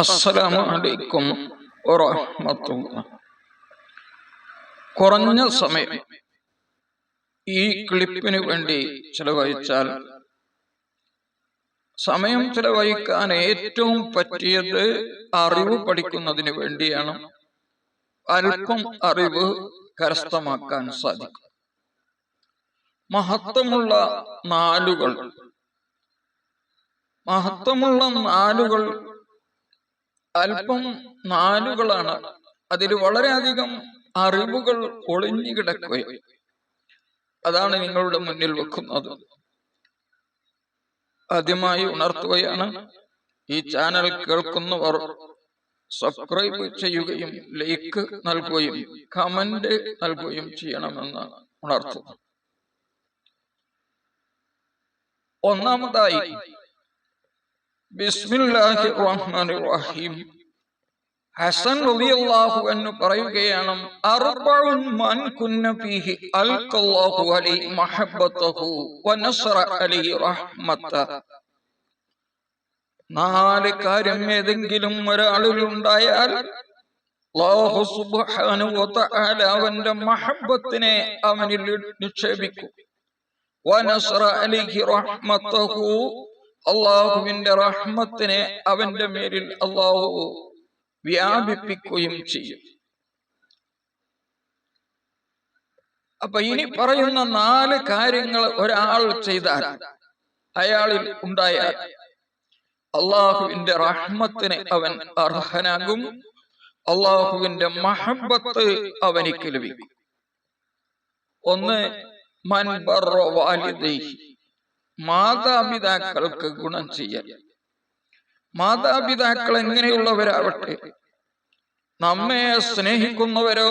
അസ്സലാമു അലൈക്കും വറഹ്മത്തുള്ള കുറഞ്ഞ സമയം ഈ ക്ലിപ്പിന് വേണ്ടി ചെലവഴിച്ചാൽ സമയം ചെലവഴിക്കാൻ ഏറ്റവും പറ്റിയത് അറിവ് പഠിക്കുന്നതിന് വേണ്ടിയാണ്. അല്പം അറിവ് കരസ്ഥമാക്കാൻ സാധിക്കും. മഹത്വമുള്ള നാലുകൾ. മഹത്വമുള്ള നാലുകൾ അല്പം നാലുകളാണ്. അതിൽ വളരെയധികം അറിവുകൾ ഒളിഞ്ഞു കിടക്കുകയും അതാണ് നിങ്ങളുടെ മുന്നിൽ വെക്കുന്നത്. ആദ്യമായി ഉണർത്തുകയാണ് ഈ ചാനൽ കേൾക്കുന്നവർ സബ്സ്ക്രൈബ് ചെയ്യുകയും ലൈക്ക് നൽകുകയും കമന്റ് നൽകുകയും ചെയ്യണമെന്ന് ഉണർത്തുന്നു. ഒന്നാമതായി ബിസ്മില്ലാഹി റഹ്മാനി റഹീം ഹസൻ റളിയല്ലാഹു അൻഹു പറയുകയാണ് അർബഉൻ മൻ കുന്ന ഫീഹി അൽഖല്ലാഹു അലൈഹി മഹബ്ബതഹു വനസറ അലൈഹി റഹ്മത നാല് കാര്യം ഏതെങ്കിലും ഒരാളിൽ ഉണ്ടായാൽ അല്ലാഹു സുബ്ഹാനഹു വതആല അവന്റെ മഹബ്ബത്തിനെ അവനിൽ നിക്ഷേപിക്കും. വനസറ അലൈഹി റഹ്മതഹു അള്ളാഹുവിന്റെ റഹ്മത്തിനെ അവന്റെ മേലിൽ അള്ളാഹു വ്യാപിപ്പിക്കുകയും ചെയ്യും. അപ്പൊ ഇനി പറയുന്ന നാല് കാര്യങ്ങൾ ഒരാൾ ചെയ്താൽ അയാളിൽ ഉണ്ടായാൽ അള്ളാഹുവിന്റെ റഹ്മത്തിന് അവൻ അർഹനാകും. അള്ളാഹുവിന്റെ മഹബത്ത് അവനിക്ക് ലഭിക്കും. ഒന്ന് മൻ ബർറ വാലിദൈഹി മാതാപിതാക്കൾക്ക് ഗുണം ചെയ്യൽ മാതാപിതാക്കൾ എങ്ങനെയുള്ളവരാവട്ടെ? നമ്മെ സ്നേഹിക്കുന്നവരോ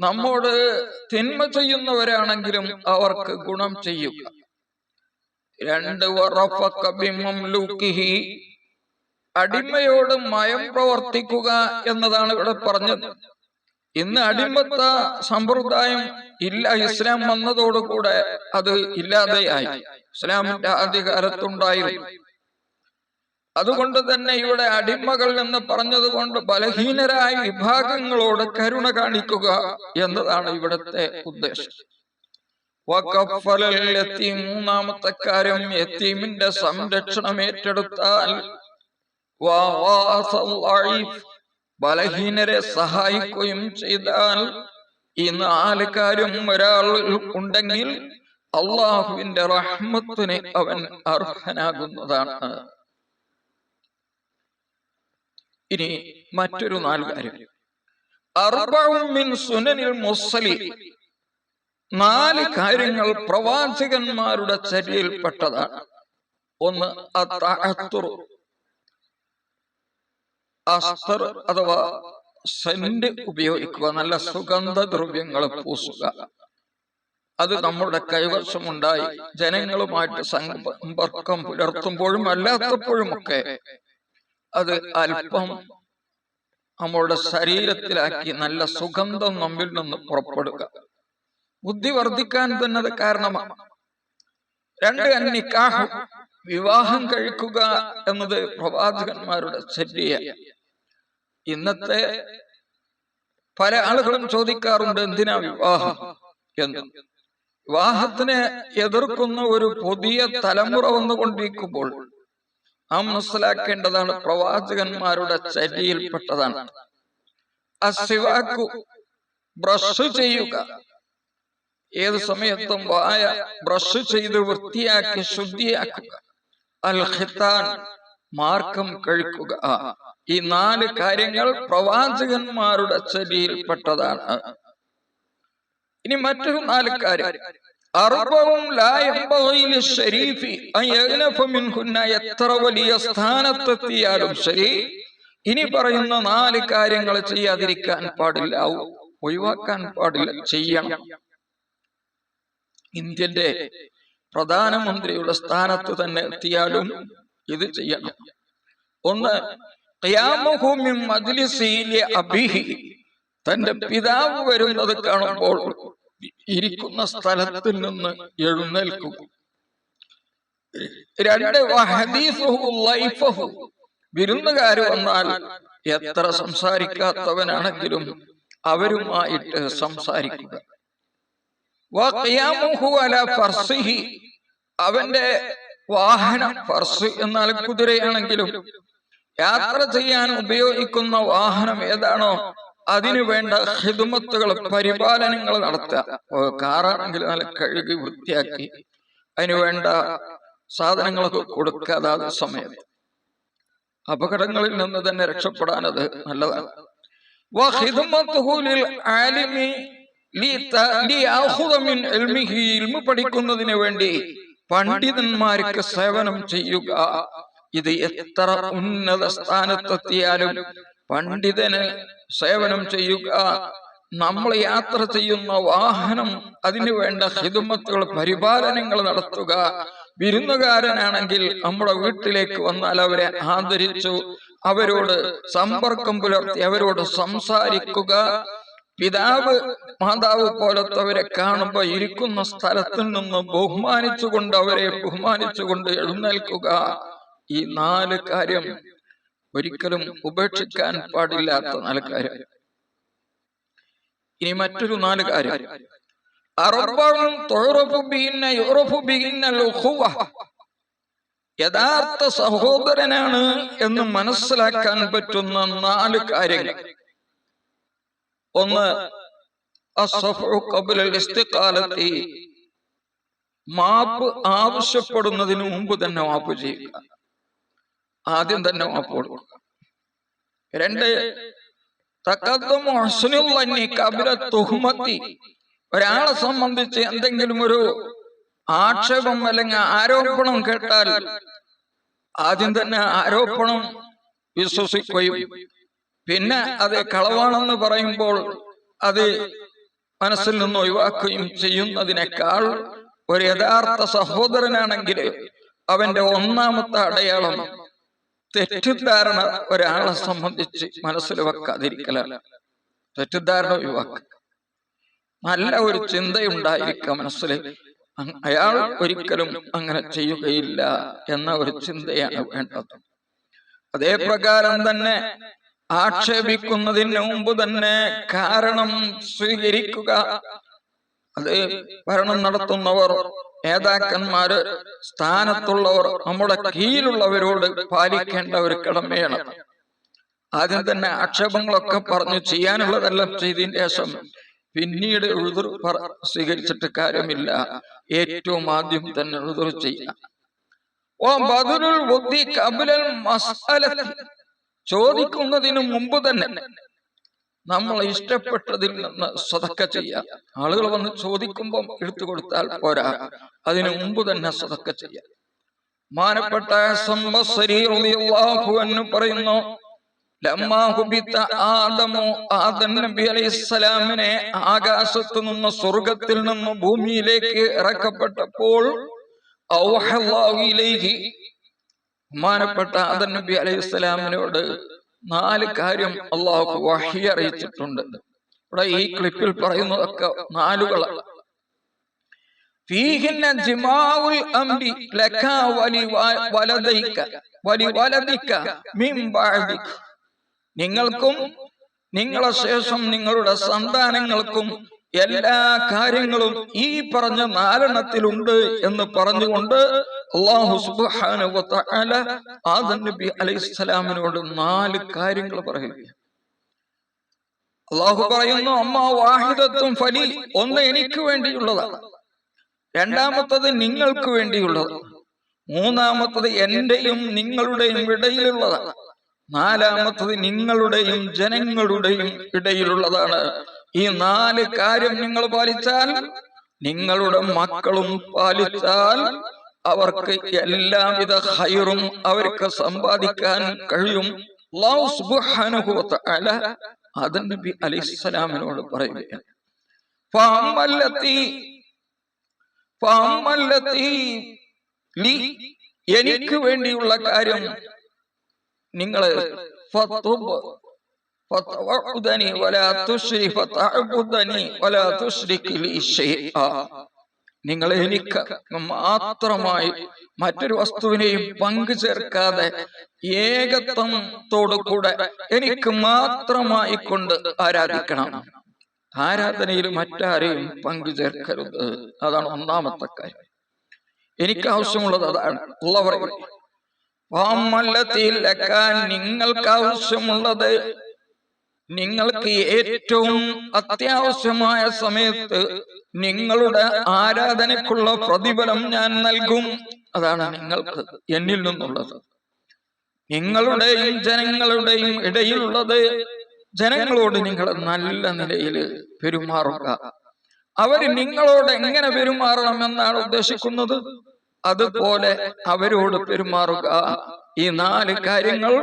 നമ്മോട് തിന്മ ചെയ്യുന്നവരാണെങ്കിലും അവർക്ക് ഗുണം ചെയ്യുക. രണ്ട് അടിമയോട് മയം പ്രവർത്തിക്കുക എന്നതാണ് ഇവിടെ പറഞ്ഞത്. ഇന്ന് അടിമത്ത സമ്പ്രദായം ഇല്ല ഇസ്ലാം വന്നതോടുകൂടെ അത് ഇല്ലാതെയായി. ഇസ്ലാമിന്റെ ആദ്യകാലത്തുണ്ടായിരുന്നു അതുകൊണ്ട് തന്നെ ഇവിടെ അടിമകൾ എന്ന് പറഞ്ഞതുകൊണ്ട് ബലഹീനരായ വിഭാഗങ്ങളോട് കരുണ കാണിക്കുക എന്നതാണ് ഇവിടുത്തെ ഉദ്ദേശം. മൂന്നാമത്തെ കാര്യം എത്തീമിന്റെ സംരക്ഷണം ഏറ്റെടുത്താൽ ബലഹീനരെ സഹായിക്കുകയും ചെയ്താൽ ഈ നാല് കാര്യം ഒരാൾ ഉണ്ടെങ്കിൽ അള്ളാഹുവിന്റെ റഹ്മത്തിന് അവൻ അർഹനാകുന്നതാണ് ഇനി മറ്റൊരു നാല് കാര്യം. സുനനിൽ മുസ്സലി. നാല് കാര്യങ്ങൾ പ്രവാചകന്മാരുടെ ചര്യയിൽപ്പെട്ടതാണ് ഒന്ന് അസ്തർ അഥവാ സെന്റ് ഉപയോഗിക്കുക. നല്ല സുഗന്ധ ദ്രവ്യങ്ങൾ പൂസുക അത് നമ്മുടെ കൈവശമുണ്ടായി. ജനങ്ങളുമായിട്ട് സമ്പർക്കം പുലർത്തുമ്പോഴും അല്ലാത്തപ്പോഴുമൊക്കെ അത് അല്പം നമ്മളുടെ ശരീരത്തിലാക്കി നല്ല സുഗന്ധം നമ്മിൽ നിന്ന് പുറപ്പെടുക. ബുദ്ധി വർദ്ധിക്കാൻ തന്നെ അത് കാരണമാണ്. രണ്ട് അന്നിക്കാഹ് വിവാഹം കഴിക്കുക എന്നത് പ്രവാചകന്മാരുടെ ചര്യ ഇന്നത്തെ പല ആളുകളും ചോദിക്കാറുണ്ട് എന്തിനാ വിവാഹം? എന്ന്. വിവാഹത്തിനെ എതിർക്കുന്ന ഒരു പുതിയ തലമുറ വന്നുകൊണ്ടിരിക്കുമ്പോൾ നാം മനസ്സിലാക്കേണ്ടതാണ് പ്രവാചകന്മാരുടെ ചരിയിൽപ്പെട്ടതാണ്. അസിവാക്കു ബ്രഷ് ചെയ്യുക. ഏത് സമയത്തും വായ ബ്രഷ് ചെയ്ത് വൃത്തിയാക്കി ശുദ്ധിയാക്കുക. അൽ മാർക്കം കഴിക്കുക. ഈ നാല് കാര്യങ്ങൾ പ്രവാചകന്മാരുടെ ചര്യയിൽപ്പെട്ടതാണ് ഇനി മറ്റൊരു നാല് കാര്യം അർബവും എത്ര വലിയ സ്ഥാനത്തെത്തിയാലും ശരി ഇനി പറയുന്ന നാല് കാര്യങ്ങൾ ചെയ്യാതിരിക്കാൻ പാടില്ല. ഒഴിവാക്കാൻ പാടില്ല. ചെയ്യണം. ഇന്ത്യന്റെ പ്രധാനമന്ത്രിയുടെ സ്ഥാനത്ത് തന്നെ എത്തിയാലും ഇത് ചെയ്യണം. ഒന്ന് തന്റെ പിതാവ് വരുന്നത് കാണുമ്പോൾ ഇരിക്കുന്ന സ്ഥലത്തിൽ നിന്ന് എഴുന്നേൽക്കും. രണ്ട് വിരുന്നുകാർ വന്നാൽ എത്ര സംസാരിക്കാത്തവനാണെങ്കിലും അവരുമായിട്ട് സംസാരിക്കുക. അവന്റെ വാഹനം ഫർസ് എന്നാൽ കുതിരയാണെങ്കിലും യാത്ര ചെയ്യാൻ ഉപയോഗിക്കുന്ന വാഹനം ഏതാണോ അതിനു വേണ്ട ഹിദുമത്തുകൾ പരിപാലനങ്ങൾ നടത്തുക. കാറാണെങ്കിൽ നല്ല കഴുകി വൃത്തിയാക്കി. അതിനു വേണ്ട സാധനങ്ങളൊക്കെ കൊടുക്കുക അതാത് സമയത്ത് അപകടങ്ങളിൽ നിന്ന് തന്നെ രക്ഷപ്പെടാൻ അത് നല്ലതാണ്. പഠിക്കുന്നതിന് വേണ്ടി പണ്ഡിതന്മാർക്ക് സേവനം ചെയ്യുക. ഇത് എത്ര ഉന്നത സ്ഥാനത്തെത്തിയാലും പണ്ഡിതന് സേവനം ചെയ്യുക നമ്മൾ യാത്ര ചെയ്യുന്ന വാഹനം അതിനു വേണ്ട ഹിതുമത്തുകൾ പരിപാലനങ്ങൾ നടത്തുക. വിരുന്നുകാരനാണെങ്കിൽ നമ്മുടെ വീട്ടിലേക്ക് വന്നാൽ അവരെ ആദരിച്ചു അവരോട് സമ്പർക്കം പുലർത്തി അവരോട് സംസാരിക്കുക. പിതാവ് മാതാവ് പോലത്തവരെ കാണുമ്പോൾ ഇരിക്കുന്ന സ്ഥലത്തിൽ നിന്ന് ബഹുമാനിച്ചുകൊണ്ട് അവരെ ബഹുമാനിച്ചുകൊണ്ട് എഴുന്നേൽക്കുക. ഈ നാല് കാര്യം ഒരിക്കലും ഉപേക്ഷിക്കാൻ പാടില്ലാത്ത നാല് കാര്യം ഇനി മറ്റൊരു നാല് കാര്യം. യഥാർത്ഥ സഹോദരനാണ് എന്ന് മനസ്സിലാക്കാൻ പറ്റുന്ന നാല് കാര്യങ്ങൾ. ഒന്ന്. മാപ്പ് ആവശ്യപ്പെടുന്നതിന് മുമ്പ് തന്നെ മാപ്പ് ചെയ്യുക. ആദ്യം തന്നെ അപ്പോൾ രണ്ട് തുഹ്മത്തി. ഒരാളെ സംബന്ധിച്ച് എന്തെങ്കിലും ഒരു ആക്ഷേപം അല്ലെങ്കിൽ ആരോപണം കേട്ടാൽ ആദ്യം തന്നെ ആരോപണം വിശ്വസിക്കുകയും പിന്നെ അത് കളവാണെന്ന് പറയുമ്പോൾ അത് മനസ്സിൽ നിന്ന് ഒഴിവാക്കുകയും ചെയ്യുന്നതിനേക്കാൾ ഒരു യഥാർത്ഥ സഹോദരനാണെങ്കിൽ അവന്റെ ഒന്നാമത്തെ അടയാളം തെറ്റിദ്ധാരണ ഒരാളെ സംബന്ധിച്ച് മനസ്സിൽ വെക്കാതിരിക്കലാണ് തെറ്റിദ്ധാരണ ഒഴിവാക്കുക നല്ല ഒരു ചിന്തയുണ്ടായിരിക്കുക മനസ്സിൽ. അയാൾ ഒരിക്കലും അങ്ങനെ ചെയ്യുകയില്ല എന്ന ഒരു ചിന്തയാണ് വേണ്ടത്. അതേപ്രകാരം തന്നെ ആക്ഷേപിക്കുന്നതിന് മുമ്പ് തന്നെ കാരണം സ്വീകരിക്കുക അത് ഭരണം നടത്തുന്നവർ നേതാക്കന്മാര് സ്ഥാനത്തുള്ളവർ നമ്മുടെ കീഴിലുള്ളവരോട് പാലിക്കേണ്ട ഒരു കടമയാണ്. ആദ്യം തന്നെ ആക്ഷേപങ്ങളൊക്കെ പറഞ്ഞു ചെയ്യാനുള്ളതെല്ലാം ചെയ്തതിന് ശേഷം പിന്നീട് എഴുതു സ്വീകരിച്ചിട്ട് കാര്യമില്ല. ഏറ്റവും ആദ്യം തന്നെ എഴുതു ചെയ്യാം ഓ ചോദിക്കുന്നതിന് മുമ്പ് തന്നെ നമ്മൾ ഇഷ്ടപ്പെട്ടതിൽ നിന്ന് സ്വതക്ക ചെയ്യാം. ആളുകൾ വന്ന് ചോദിക്കുമ്പോൾ എടുത്തു കൊടുത്താൽ പോരാ. അതിനു മുമ്പ് തന്നെ സ്വതക്ക ചെയ്യാം. മാനപ്പെട്ട പറയുന്നു ആദമു ആദം നബി ആകാശത്തു നിന്ന് സ്വർഗത്തിൽ നിന്ന് ഭൂമിയിലേക്ക് ഇറക്കപ്പെട്ടപ്പോൾ ബഹുമാനപ്പെട്ട ആദം നബി അലൈഹിസ്സലാമിനോട് നാല് കാര്യം അള്ളാഹു വഹി അറിയിച്ചിട്ടുണ്ട്. ഇവിടെ ഈ ക്ലിപ്പിൽ പറയുന്നതൊക്കെ നാലുകളാണ് നിങ്ങൾക്കും നിങ്ങളെ ശേഷം നിങ്ങളുടെ സന്താനങ്ങൾക്കും എല്ലാ കാര്യങ്ങളും ഈ പറഞ്ഞ നാലെണ്ണത്തിലുണ്ട് എന്ന് പറഞ്ഞുകൊണ്ട് അള്ളാഹു സുബ്ഹാനഹു ആദൻ ആദം നബി അലൈഹിസ്സലാമിനോട് നാല് കാര്യങ്ങൾ പറയുക അള്ളാഹു പറയുന്നു അമ്മ വാഹിദത്വം ഫലി ഒന്ന് എനിക്ക് വേണ്ടിയുള്ളതാണ്. രണ്ടാമത്തത് നിങ്ങൾക്ക് വേണ്ടിയുള്ളത്. മൂന്നാമത്തത് എന്റെയും നിങ്ങളുടെയും ഇടയിലുള്ളതാണ്. നാലാമത്തത് നിങ്ങളുടെയും ജനങ്ങളുടെയും ഇടയിലുള്ളതാണ്. ഈ നാല് കാര്യം നിങ്ങൾ പാലിച്ചാൽ നിങ്ങളുടെ മക്കളും പാലിച്ചാൽ അവർക്ക് എല്ലാവിധ ഹൈറും അവർക്ക് സമ്പാദിക്കാൻ കഴിയും. ആദം നബി അലൈഹിസ്സലാമിനോട് പറയുകയാണ്. എനിക്ക് വേണ്ടിയുള്ള കാര്യം നിങ്ങൾ നിങ്ങൾ എനിക്ക് മാത്രമായി മറ്റൊരു വസ്തുവിനെയും പങ്കു ചേർക്കാതെ ഏകത്വത്തോടു കൂടെ എനിക്ക് മാത്രമായി കൊണ്ട് ആരാധിക്കണം. ആരാധനയിൽ മറ്റാരെയും പങ്കു ചേർക്കരുത്. അതാണ് ഒന്നാമത്തെ കാര്യം. എനിക്ക് ആവശ്യമുള്ളത് അതാണ്. ഉള്ളവർ നിങ്ങൾക്ക് ആവശ്യമുള്ളത് നിങ്ങൾക്ക് ഏറ്റവും അത്യാവശ്യമായ സമയത്ത് നിങ്ങളുടെ ആരാധനക്കുള്ള പ്രതിഫലം ഞാൻ നൽകും. അതാണ് നിങ്ങൾക്ക് എന്നിൽ നിന്നുള്ളത്. നിങ്ങളുടെയും ജനങ്ങളുടെയും ഇടയിലുള്ളത് ജനങ്ങളോട് നിങ്ങൾ നല്ല നിലയിൽ പെരുമാറുക. അവർ നിങ്ങളോട് എങ്ങനെ പെരുമാറണം എന്നാണ് ഉദ്ദേശിക്കുന്നത്? അതുപോലെ അവരോട് പെരുമാറുക. ഈ നാല് കാര്യങ്ങൾ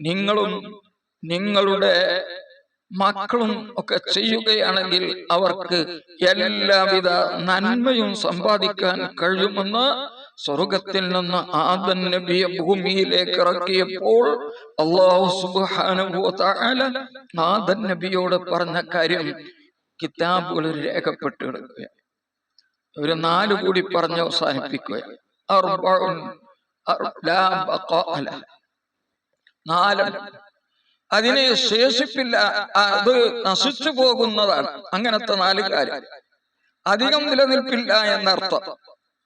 നിങ്ങളും നിങ്ങളുടെ മക്കളും ഒക്കെ ചെയ്യുകയാണെങ്കിൽ അവർക്ക് എല്ലാവിധ നന്മയും സമ്പാദിക്കാൻ കഴിയുമെന്ന് സ്വർഗത്തിൽ നിന്ന് ആദൻ നബിയെ ഭൂമിയിലേക്ക് ഇറക്കിയപ്പോൾ അള്ളാഹു സുബാനുഭൂത്താല ആദൻ നബിയോട് പറഞ്ഞ കാര്യം കിതാബുകളിൽ രേഖപ്പെട്ടു കിടക്കുക ഒരു നാല് കൂടി പറഞ്ഞ് അവസാനിപ്പിക്കുക. നാല് അതിനെ ശേഷിപ്പില്ല. അത് നശിച്ചു പോകുന്നതാണ്. അങ്ങനത്തെ നാല് കാര്യം. അധികം നിലനിൽപ്പില്ല എന്നർത്ഥം.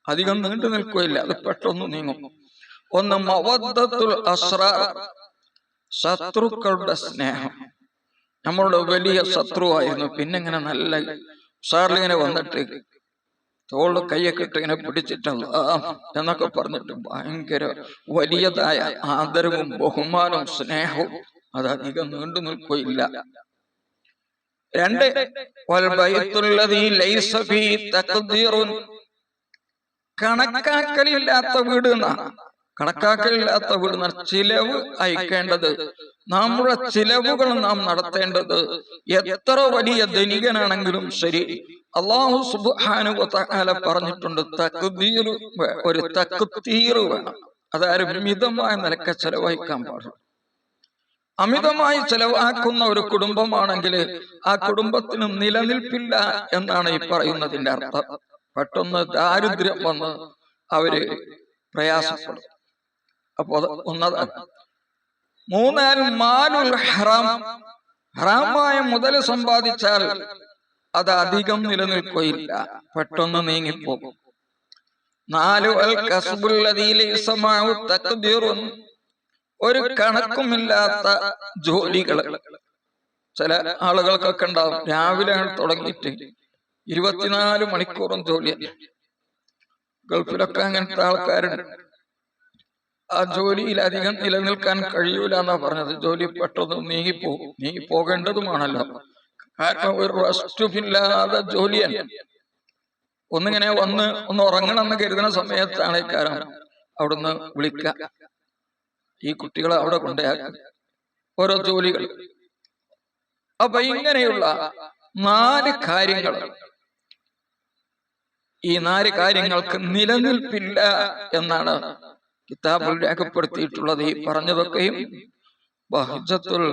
അധികം നീണ്ടു നിൽക്കുകയില്ല. അത് പെട്ടെന്ന് നീങ്ങും. ഒന്ന് മവദ്ദത്തുൽ അസ്രാർ. ശത്രുക്കളുടെ സ്നേഹം. നമ്മളുടെ വലിയ ശത്രുവായിരുന്നു. പിന്നെ ഇങ്ങനെ നല്ല സാറിലിങ്ങനെ വന്നിട്ട് തോൾ കൈയൊക്കെ ഇട്ട് ഇങ്ങനെ പിടിച്ചിട്ടല്ല. എന്നൊക്കെ പറഞ്ഞിട്ട് ഭയങ്കര വലിയതായ ആദരവും ബഹുമാനവും സ്നേഹവും അത് അധികം നീണ്ടു നിൽക്കുകയില്ല രണ്ട് കണക്കാക്കലില്ലാത്ത വീട് എന്നാണ് കണക്കാക്കലില്ലാത്ത വീട് ചിലവ് അയക്കേണ്ടത്. നമ്മുടെ ചിലവുകൾ നാം നടത്തേണ്ടത് എത്ര വലിയ ധനികനാണെങ്കിലും ശരി. അള്ളാഹു സുബാനുല പറഞ്ഞിട്ടുണ്ട് തക്കുതീർ ഒരു തക്കുതീർ വേണം. അതായത് മിതമായ നിലക്ക ചെലവഴിക്കാൻ പാടുള്ളൂ അമിതമായി ചെലവാക്കുന്ന ഒരു കുടുംബമാണെങ്കിൽ ആ കുടുംബത്തിന് നിലനിൽപ്പില്ല എന്നാണ് ഈ പറയുന്നതിന്റെ അർത്ഥം. പെട്ടെന്ന് ദാരിദ്ര്യം വന്ന് അവർ പ്രയാസപ്പെടും. അപ്പോ ഒന്നതാണ്. മൂന്നാൽ മാലുൽ ഹറാം. ഹറാമായ മുതൽ സമ്പാദിച്ചാൽ അത് അധികം നിലനിൽക്കുകയില്ല. പെട്ടെന്ന് നീങ്ങിപ്പോകും. നാലു അൽ കസുബുല്ലതീലും ഒരു കണക്കുമില്ലാത്ത ജോലികൾ ചില ആളുകൾക്കൊക്കെ ഉണ്ടാവും. രാവിലെ തുടങ്ങിയിട്ട് ഇരുപത്തിനാല് മണിക്കൂറും ജോലിയല്ല ഗൾഫിലൊക്കെ അങ്ങനത്തെ ആൾക്കാരുണ്ട്. ആ ജോലിയിൽ അധികം നിലനിൽക്കാൻ കഴിയൂല എന്നാ പറഞ്ഞത്. ജോലി പെട്ടെന്ന് നീങ്ങിപ്പോകും നീങ്ങി പോകേണ്ടതുമാണല്ലോ കാരണം ഒരു റെസ്റ്റുമില്ലാതെ ജോലിയാണ്. ഒന്നിങ്ങനെ വന്ന് ഒന്ന് ഉറങ്ങണം എന്ന് കരുതുന്ന സമയത്താണ് കാരണം അവിടുന്ന് വിളിക്ക. ഈ കുട്ടികളെ അവിടെ കൊണ്ടുപോയാൽ ഓരോ ജോലികൾ. അപ്പൊ ഇങ്ങനെയുള്ള നാല് കാര്യങ്ങൾ. ഈ നാല് കാര്യങ്ങൾക്ക് നിലനിൽപ്പില്ല എന്നാണ് കിതാബിൽ രേഖപ്പെടുത്തിയിട്ടുള്ളത്. ഈ പറഞ്ഞതൊക്കെയും ബഹജത്തുൽ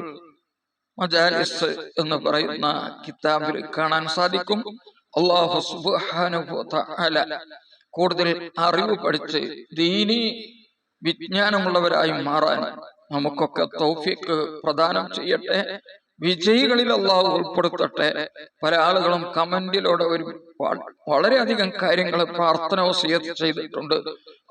മജാലിസ് എന്ന് പറയുന്ന കിതാബിൽ കാണാൻ സാധിക്കും. അള്ളാഹു കൂടുതൽ അറിവ് പഠിച്ച് ദീനി വിജ്ഞാനമുള്ളവരായി മാറാൻ നമുക്കൊക്കെ തൗഫിക്ക് പ്രദാനം ചെയ്യട്ടെ. വിജയികളിൽ അള്ളാഹു ഉൾപ്പെടുത്തട്ടെ. പല ആളുകളും കമന്റിലൂടെ ഒരു വളരെയധികം കാര്യങ്ങൾ പ്രാർത്ഥന ചെയ്തിട്ടുണ്ട്.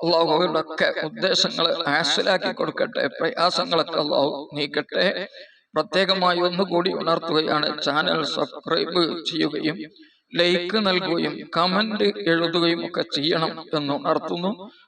അള്ളാഹു അവരുടെ ഒക്കെ ഉദ്ദേശങ്ങൾ ഹാസിലാക്കി കൊടുക്കട്ടെ. പ്രയാസങ്ങളൊക്കെ അള്ളാഹു നീക്കട്ടെ. പ്രത്യേകമായി ഒന്നുകൂടി ഉണർത്തുകയാണ്. ചാനൽ സബ്സ്ക്രൈബ് ചെയ്യുകയും ലൈക്ക് നൽകുകയും കമന്റ് എഴുതുകയും ഒക്കെ ചെയ്യണം എന്ന് ഉണർത്തുന്നു.